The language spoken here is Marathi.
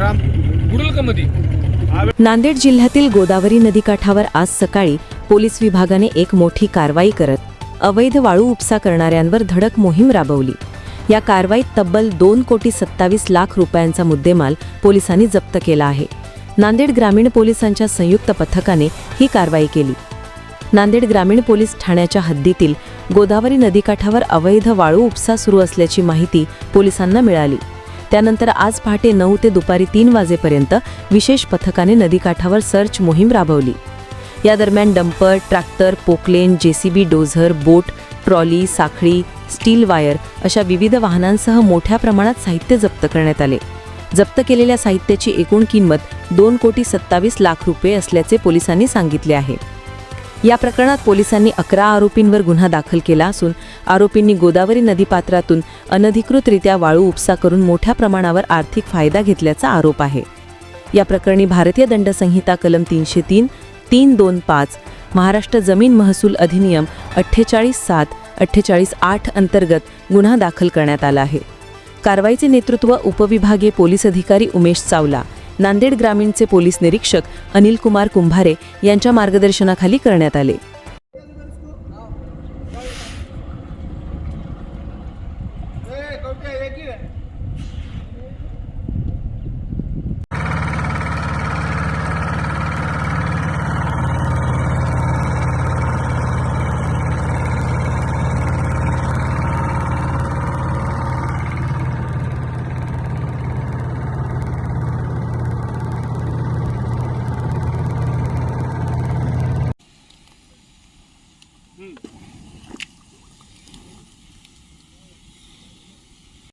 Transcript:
आराम गुडलकामध्ये नांदेड जिल्ह्यातील गोदावरी नदीकाठावर आज सकाळी पोलीस विभागाने एक मोठी कारवाई करत अवैध वाळू उपसा करणाऱ्यांवर धडक मोहीम राबवली. या कारवाईत तब्बल दोन कोटी सत्तावीस लाख रुपयांचा मुद्देमाल पोलिसांनी जप्त केला आहे. नांदेड ग्रामीण पोलिसांच्या संयुक्त पथकाने ही कारवाई केली. नांदेड ग्रामीण पोलीस ठाण्याच्या हद्दीतील गोदावरी नदीकाठावर अवैध वाळू उपसा सुरू असल्याची माहिती पोलिसांना मिळाली. त्यानंतर आज पहाटे नऊ ते दुपारी तीन वाजेपर्यंत विशेष पथकाने नदीकाठावर सर्च मोहीम राबवली. या दरम्यान dumper tractor Poclain JCB dozer boat trolley साखळी स्टील वायर अशा विविध वाहनांसह मोठ्या प्रमाणात साहित्य जप्त करण्यात आले. जप्त केलेल्या साहित्याची एकूण किंमत दोन कोटी सत्तावीस लाख रुपये असल्याचे पोलिसांनी सांगितले आहे. या प्रकरणात पोलिसांनी अकरा आरोपींवर गुन्हा दाखल केला असून आरोपींनी गोदावरी नदीपात्रातून अनधिकृतरित्या वाळू उपसा करून मोठ्या प्रमाणावर आर्थिक फायदा घेतल्याचा आरोप आहे. या प्रकरणी भारतीय दंड संहिता कलम तीनशे तीन तीन दोन पाच महाराष्ट्र जमीन महसूल अधिनियम अठ्ठेचाळीस सात अठ्ठेचाळीस आठ अंतर्गत गुन्हा दाखल करण्यात आला आहे. कारवाईचे नेतृत्व उपविभागीय पोलीस अधिकारी उमेश चावला नांदेड ग्रामीणचे पोलीस निरीक्षक अनिल कुमार कुंभारे यांच्या मार्गदर्शनाखाली करण्यात आले.